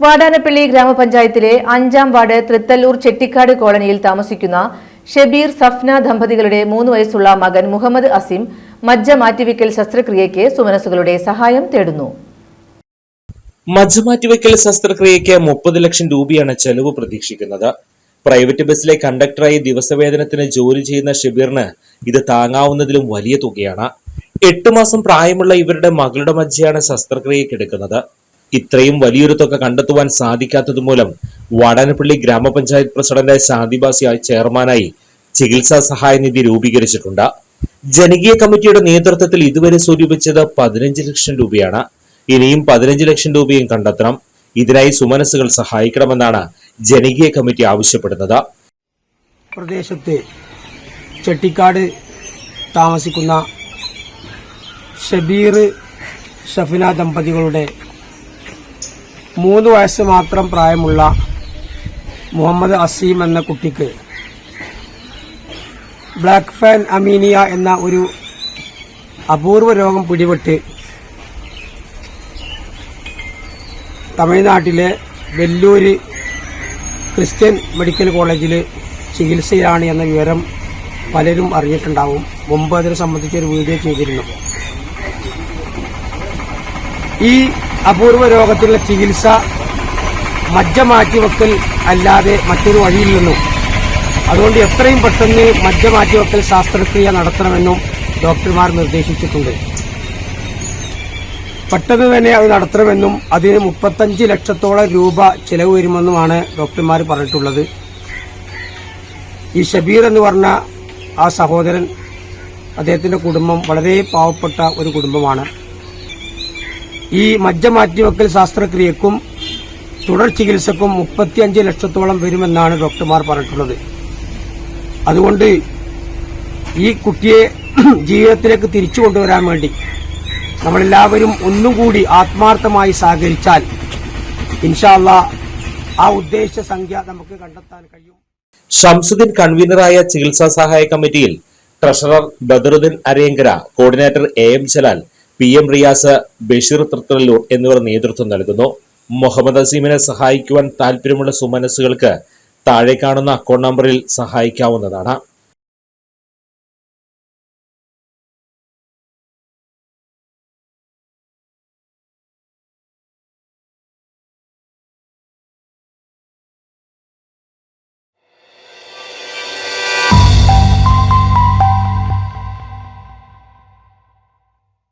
വാടാനപ്പള്ളി ഗ്രാമപഞ്ചായത്തിലെ അഞ്ചാം വാർഡ് തൃത്തല്ലൂർ ചെട്ടിക്കാട് കോളനിയിൽ താമസിക്കുന്ന ഷെബീർ സഫ്ന ദമ്പതികളുടെ മൂന്ന് വയസ്സുള്ള മകൻ മുഹമ്മദ് അസിം മജ്ജ മാറ്റിവെക്കൽ ശസ്ത്രക്രിയയ്ക്ക് സുമനസുകളുടെ സഹായം തേടുന്നു. മജ്ജ മാറ്റിവെക്കൽ ശസ്ത്രക്രിയയ്ക്ക് മുപ്പത് ലക്ഷം രൂപയാണ് ചെലവ് പ്രതീക്ഷിക്കുന്നത്. പ്രൈവറ്റ് ബസ്സിലെ കണ്ടക്ടറായി ദിവസവേതനത്തിന് ജോലി ചെയ്യുന്ന ഷെബീറിന് ഇത് താങ്ങാവുന്നതിലും വലിയ തുകയാണ്. എട്ട് മാസം പ്രായമുള്ള ഇവരുടെ മകളുടെ മജ്ജയാണ് ശസ്ത്രക്രിയയ്ക്ക് എടുക്കുന്നത്. ഇത്രയും വലിയൊരു തുക കണ്ടെത്തുവാൻ സാധിക്കാത്തതുമൂലം വാടാനപ്പള്ളി ഗ്രാമപഞ്ചായത്ത് പ്രസിഡന്റ് സാദിബാസി ചെയർമാനായി ചികിത്സാ സഹായ നിധി രൂപീകരിച്ചിട്ടുണ്ട്. ജനകീയ കമ്മിറ്റിയുടെ നേതൃത്വത്തിൽ ഇതുവരെ സ്വരൂപിച്ചത് പതിനഞ്ച് ലക്ഷം രൂപയാണ്. ഇനിയും പതിനഞ്ച് ലക്ഷം രൂപയും കണ്ടെത്തണം. ഇതിനായി സുമനസ്സുകൾ സഹായിക്കണമെന്നാണ് ജനകീയ കമ്മിറ്റി ആവശ്യപ്പെടുന്നത്. പ്രദേശത്ത് ചെട്ടിക്കാട് താമസിക്കുന്ന ഷബീർ ഷഫിന ദമ്പതികളുടെ മൂന്ന് വയസ്സ് മാത്രം പ്രായമുള്ള മുഹമ്മദ് അസീം എന്ന കുട്ടിക്ക് ബ്ലാക്ക് ഫാൻ അമീനിയ എന്ന ഒരു അപൂർവ രോഗം പിടിപെട്ട് തമിഴ്നാട്ടിലെ വെല്ലൂര് ക്രിസ്ത്യൻ മെഡിക്കൽ കോളേജിൽ ചികിത്സയിലാണ് എന്ന വിവരം പലരും അറിഞ്ഞിട്ടുണ്ടാവും. മുമ്പ് അതിനെ സംബന്ധിച്ചൊരു വീഡിയോ ചെയ്തിരുന്നു. ഈ അപൂർവ രോഗത്തിനുള്ള ചികിത്സ മജ്ജ മാറ്റിവെക്കൽ അല്ലാതെ മറ്റൊരു വഴിയില്ലെന്നും അതുകൊണ്ട് എത്രയും പെട്ടെന്ന് മജ്ജ മാറ്റിവെക്കൽ ശാസ്ത്രക്രിയ നടത്തണമെന്നും ഡോക്ടർമാർ നിർദ്ദേശിച്ചിട്ടുണ്ട്. പെട്ടെന്ന് തന്നെ അത് നടത്തണമെന്നും അതിന് മുപ്പത്തഞ്ച് ലക്ഷത്തോളം രൂപ ചിലവ് വരുമെന്നുമാണ് ഡോക്ടർമാർ പറഞ്ഞിട്ടുള്ളത്. ഈ ഷബീർ എന്ന് പറഞ്ഞ ആ സഹോദരൻ അദ്ദേഹത്തിന്റെ കുടുംബം വളരെ പാവപ്പെട്ട ഒരു കുടുംബമാണ്. ഈ മജ്ജ മാറ്റിവെക്കൽ ശാസ്ത്രക്രിയക്കും തുടർ ചികിത്സക്കും മുപ്പത്തിയഞ്ച് ലക്ഷത്തോളം വരുമെന്നാണ് ഡോക്ടർമാർ പറഞ്ഞിട്ടുള്ളത്. അതുകൊണ്ട് ഈ കുട്ടിയെ ജീവിതത്തിലേക്ക് തിരിച്ചു കൊണ്ടുവരാൻ വേണ്ടി നമ്മളെല്ലാവരും ഒന്നും കൂടി ആത്മാർത്ഥമായി സഹകരിച്ചാൽ ഇൻഷാല്ല ആ ഉദ്ദേശ സംഖ്യ നമുക്ക് കണ്ടെത്താൻ കഴിയും. ഷംസുദ്ദീൻ കൺവീനറായ ചികിത്സാ സഹായ കമ്മിറ്റിയിൽ treasurer Badaruddin Arenkara coordinator A M Jalal P M Riyas Basheer Thrithallur എന്നിവർ നേതൃത്വം നൽകുന്നു. മുഹമ്മദ് അസീമിനെ സഹായിക്കുവാൻ താൽപര്യമുള്ള സുമനസ്സുകൾക്ക് താഴെ കാണുന്ന അക്കൗണ്ട് നമ്പറിൽ സഹായിക്കാവുന്നതാണ്.